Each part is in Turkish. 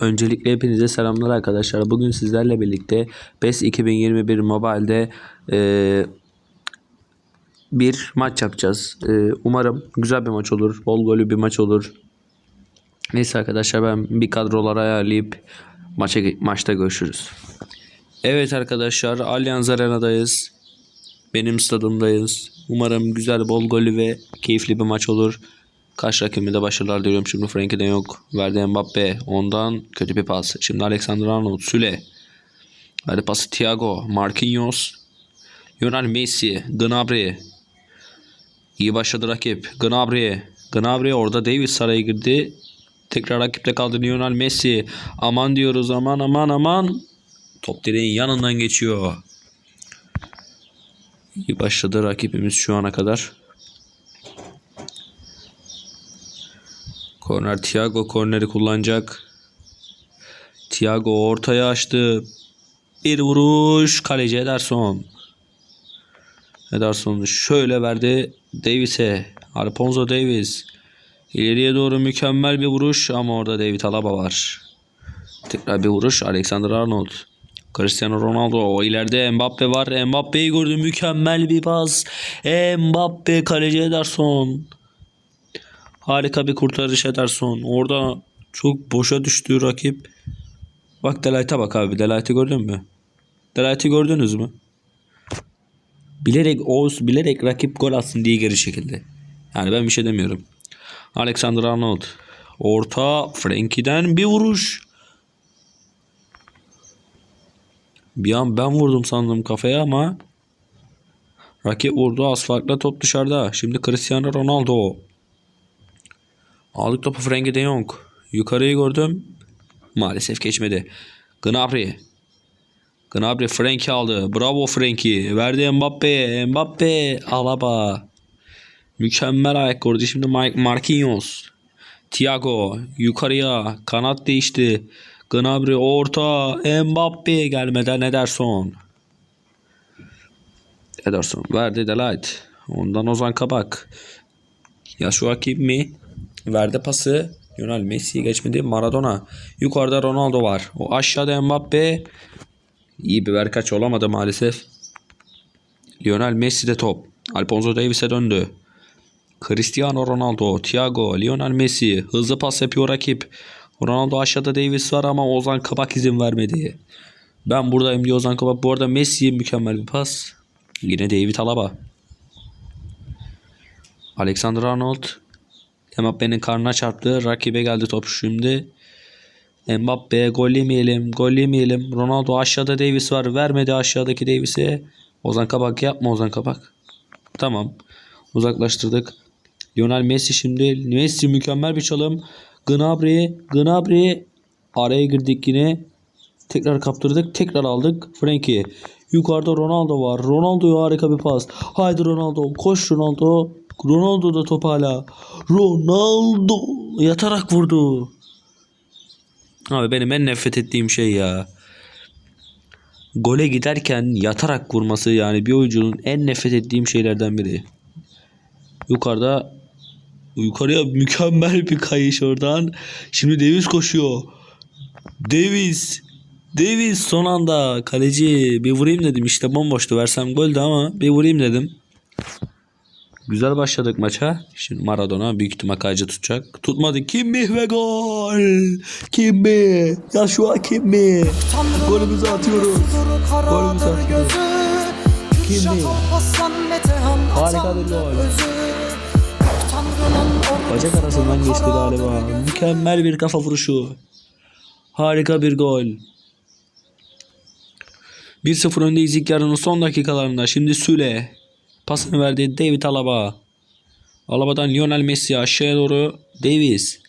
Öncelikle hepinize selamlar arkadaşlar. Bugün sizlerle birlikte PES 2021 Mobile'de eee, bir maç yapacağız. Eee, umarım güzel bir maç olur. Bol golü bir maç olur. Neyse arkadaşlar ben bir kadroları ayarlayıp maça maçta görüşürüz. Evet arkadaşlar Allianz Arena'dayız. Benim stadımdayız. Umarım güzel, bol golü ve keyifli bir maç olur. Karşı rakibime de başarılar diliyorum. Şimdi Frenkie de yok. Verdi Mbappe. Ondan kötü bir pas. Şimdi Alexander Arnold. Süle. Verdi pası Thiago. Marquinhos. Lionel Messi. Gnabry. İyi başladı rakip. Gnabry. Gnabry orada Davis araya girdi. Tekrar rakipte kaldı Lionel Messi. Aman diyoruz aman aman aman. Top direğin yanından geçiyor. İyi başladı rakibimiz şu ana kadar. Korner Thiago korneri kullanacak. Thiago ortaya açtı. Bir vuruş kaleci Ederson. Ederson şöyle verdi Davis'e. Alfonso Davis. İleriye doğru mükemmel bir vuruş ama orada David Alaba var. Tekrar bir vuruş Alexander Arnold. Cristiano Ronaldo o ileride Mbappe var. Mbappe'yi gördü mükemmel bir pas. Mbappe kaleci Ederson. Harika bir kurtarış Ederson. Orada çok boşa düştü rakip. Bak Delight'a bak abi. Delight'ı gördün mü? Delight'ı gördünüz mü? Bilerek Oğuz bilerek rakip gol atsın diye geri çekildi. Yani ben bir şey demiyorum. Alexander Arnold. Orta Frankie'den bir vuruş. Bir an ben vurdum sandım kafaya ama rakip vurdu. Az farkla top dışarıda. Şimdi Cristiano Ronaldo. Aldık topu Frenkie de Jong. Yukarıyı gördüm. Maalesef geçmedi. Gnabry. Gnabry Frenkie aldı. Bravo Frenkie. Verdi Mbappe. Mbappe. Alaba. Mükemmel ayak gördü. Şimdi Marquinhos. Thiago. Yukarıya. Kanat değişti. Gnabry orta. Mbappe gelmeden Ederson. Ederson verdi Delight. Ondan Ozan Kabak. Ya şu Hakim mi? Verdi pası. Lionel Messi'ye geçmedi. Maradona. Yukarıda Ronaldo var. O aşağıda Mbappe. İyi bir verkaç olamadı maalesef. Lionel Messi de top. Alfonso Davis'e döndü. Cristiano Ronaldo, Thiago, Lionel Messi hızlı pas yapıyor rakip. Ronaldo aşağıda Davis var ama Ozan Kabak izin vermedi. Ben buradayım diyor Ozan Kabak. Bu arada Messi'ye mükemmel bir pas. Yine David Alaba. Alexander Arnold Mbappe'nin karnına çarptı. Rakibe geldi top şimdi. Mbappe gol yemeyelim. Gol yemeyelim. Ronaldo aşağıda Davis var. Vermedi aşağıdaki Davis'e. Ozan Kabak yapma Ozan Kabak. Tamam. Uzaklaştırdık. Lionel Messi şimdi. Messi mükemmel bir çalım. Gnabry. Gnabry. Araya girdik yine. Tekrar kaptırdık. Tekrar aldık. Frenkie. Yukarıda Ronaldo var. Ronaldo'ya harika bir pas. Haydi Ronaldo. Koş Ronaldo. Ronaldo da top hala. Ronaldo yatarak vurdu. Abi benim en nefret ettiğim şey ya. Gole giderken yatarak vurması yani bir oyuncunun en nefret ettiğim şeylerden biri. Yukarıda yukarıya mükemmel bir kayış oradan. Şimdi Davis koşuyor. Davis Davis son anda kaleci bir vurayım dedim işte bomboştu versem goldü ama bir vurayım dedim. Güzel başladık maça. Şimdi Maradona büyük ihtimal kayıcı tutacak. Tutmadı. Kimmi ve gol. Kimmi. Ya şu an Kimmi. Golümüzü atıyoruz. Golümüzü atıyoruz. Kimmi. Harika bir gol. Bacak arasından geçti galiba. Mükemmel bir kafa vuruşu. Harika bir gol. 1-0 öndeyiz ilk yarının son dakikalarında. Şimdi Süle. Pasını verdi David Alaba. Alaba'dan Lionel Messi aşağıya doğru Davis.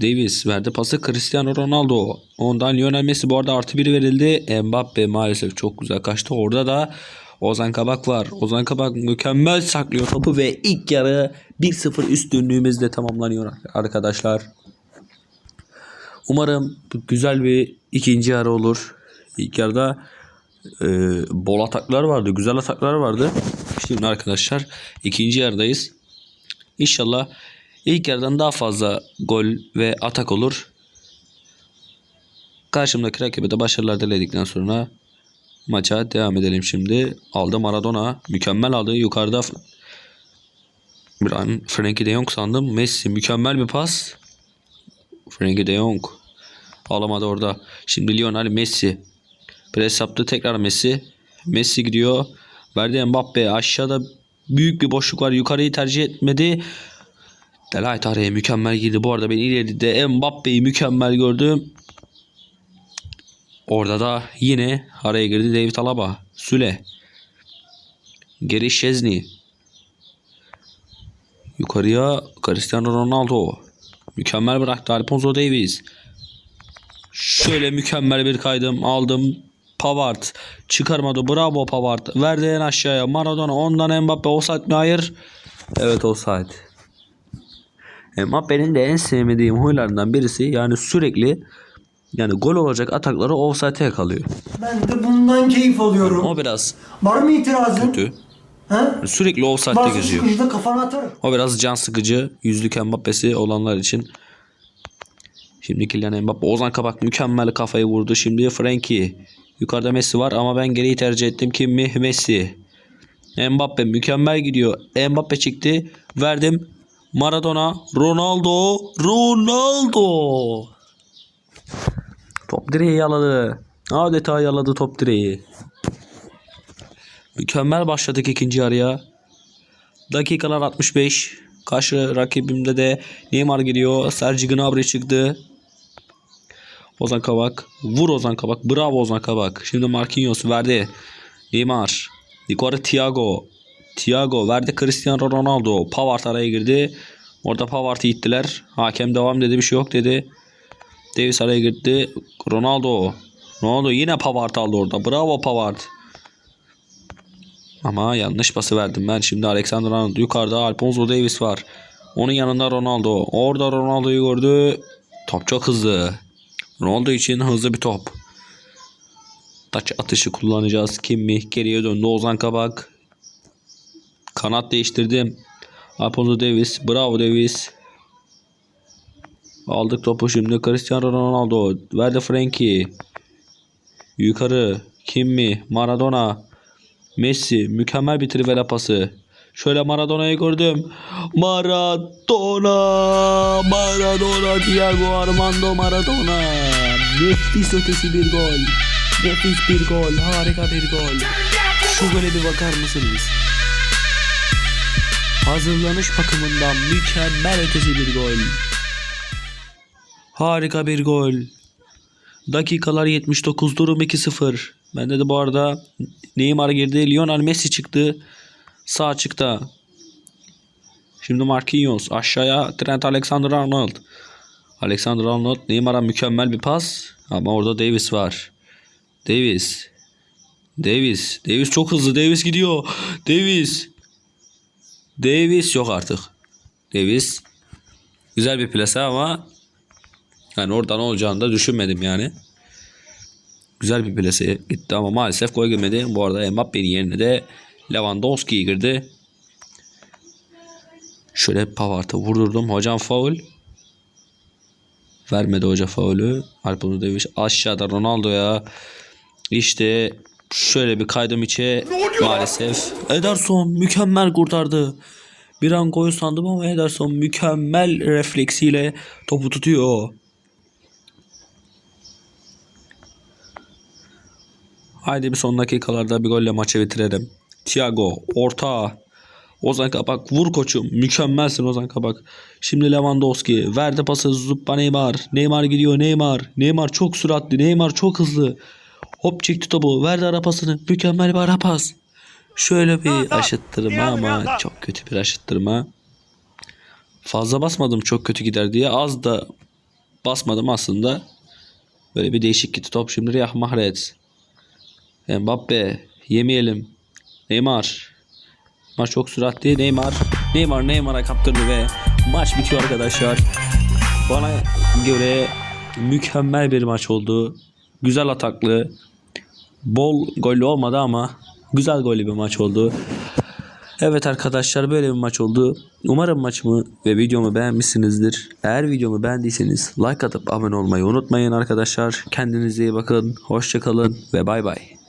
Davis verdi pası Cristiano Ronaldo. Ondan Lionel Messi bu arada artı bir verildi. Mbappe maalesef çok güzel kaçtı. Orada da Ozan Kabak var. Ozan Kabak mükemmel saklıyor topu ve ilk yarı 1-0 üstünlüğümüzle tamamlanıyor arkadaşlar. Umarım güzel bir ikinci yarı olur. İlk yarıda e, bol ataklar vardı. Güzel ataklar vardı. Şimdi arkadaşlar ikinci yarıdayız. İnşallah İlk yarıdan daha fazla gol ve atak olur. Karşımdaki rakibe de başarılar diledikten sonra maça devam edelim şimdi. Aldı Maradona. Mükemmel aldı. Yukarıda bir an Frenkie de Jong sandım. Messi mükemmel bir pas. Frenkie de Jong alamadı orada. Şimdi Lionel Messi. Pres yaptı tekrar Messi. Messi gidiyor. Verdi Mbappe. Aşağıda büyük bir boşluk var. Yukarıyı tercih etmedi. Delight araya mükemmel girdi. Bu arada ben ileride Mbappe'yi mükemmel gördüm. Orada da yine araya girdi David Alaba. Süle. Geri Şezni. Yukarıya Cristiano Ronaldo. Mükemmel bıraktı Alfonso Davies. Şöyle mükemmel bir kaydım aldım. Pavard çıkarmadı. Bravo Pavard. Verdi en aşağıya. Maradona ondan Mbappe offside mi? Hayır. Evet offside. Mbappe'nin de en sevmediğim huylarından birisi yani sürekli yani gol olacak atakları offside'e yakalıyor. Ben de bundan keyif alıyorum. O biraz Var mı itirazın? kötü. Ha? Sürekli offside'de Varsa geziyor. sıkıntı kafana atarım. O biraz can sıkıcı. Yüzlük Mbappe'si olanlar için. Şimdi Kylian Mbappe. Ozan Kabak mükemmel kafayı vurdu. Şimdi Frenkie. Yukarıda Messi var ama ben geriyi tercih ettim. Kim mi? Messi. Mbappe mükemmel gidiyor. Mbappe çıktı. Verdim. Maradona. Ronaldo. Ronaldo. Top direği yaladı. Adeta yaladı top direği. Mükemmel başladık ikinci yarıya. Dakikalar 65. Karşı rakibimde de Neymar giriyor. Sergi Gnabry çıktı. Ozan Kabak. Vur Ozan Kabak. Bravo Ozan Kabak. Şimdi Marquinhos verdi. Neymar. Yukarı Thiago. Thiago verdi Cristiano Ronaldo. Pavard araya girdi. Orada Pavard'ı ittiler. Hakem devam dedi bir şey yok dedi. Davis araya girdi. Ronaldo. Ronaldo yine Pavard aldı orada. Bravo Pavard. Ama yanlış pası verdim ben. Şimdi Alexander Arnold yukarıda Alfonso Davis var. Onun yanında Ronaldo. Orada Ronaldo'yu gördü. Top çok hızlı. Ronaldo için hızlı bir top. Taç atışı kullanacağız. Kim mi? Geriye döndü Ozan Kabak. Kanat değiştirdim. Alfonso Davis. Bravo Davis. Aldık topu şimdi. Cristiano Ronaldo. Verdi Frenkie. Yukarı. Kim mi? Maradona. Messi mükemmel bir trivela pası. Şöyle Maradona'yı gördüm. Maradona! Maradona! Diego Armando Maradona! Nefis ötesi bir gol. Nefis bir gol. Harika bir gol. Şu gole bir bakar mısınız? Hazırlanış bakımından mükemmel ötesi bir gol. Harika bir gol. Dakikalar 79 durum 2-0. Bende de bu arada Neymar girdi. Lionel Messi çıktı. Sağ açıkta. Şimdi Marquinhos aşağıya Trent Alexander-Arnold. Alexander-Arnold Neymar'a mükemmel bir pas ama orada Davis var. Davis. Davis. Davis çok hızlı. Davis gidiyor. Davis. Davis yok artık. Davis. Güzel bir plase ama yani oradan olacağını da düşünmedim yani. Güzel bir plase gitti ama maalesef gol girmedi. Bu arada Mbappe'nin yerine de Lewandowski girdi. Şöyle Pavard'a vurdurdum. Hocam faul. Vermedi hoca faulü. Alfonso Davies aşağıda Ronaldo'ya. İşte şöyle bir kaydım içe maalesef. Ederson mükemmel kurtardı. Bir an gol sandım ama Ederson mükemmel refleksiyle topu tutuyor. Haydi bir son dakikalarda bir golle maçı bitirelim. Thiago orta. Ozan Kabak vur koçum. Mükemmelsin Ozan Kabak. Şimdi Lewandowski verdi pası Zuppa Neymar. Neymar gidiyor Neymar. Neymar çok süratli. Neymar çok hızlı. Hop çekti topu. Verdi ara pasını. Mükemmel bir ara pas. Şöyle bir aşıttırma ama çok kötü bir aşıttırma. Fazla basmadım çok kötü gider diye. Az da basmadım aslında. Böyle bir değişik gitti top. Şimdi Riyad Mahrez. Mbappe yemeyelim. Neymar. Maç çok süratli. Neymar. Neymar Neymar'a kaptırdı ve maç bitiyor arkadaşlar. Bana göre mükemmel bir maç oldu. Güzel ataklı. Bol gollü olmadı ama güzel gollü bir maç oldu. Evet arkadaşlar böyle bir maç oldu. Umarım maçımı ve videomu beğenmişsinizdir. Eğer videomu beğendiyseniz like atıp abone olmayı unutmayın arkadaşlar. Kendinize iyi bakın. Hoşçakalın ve bay bay.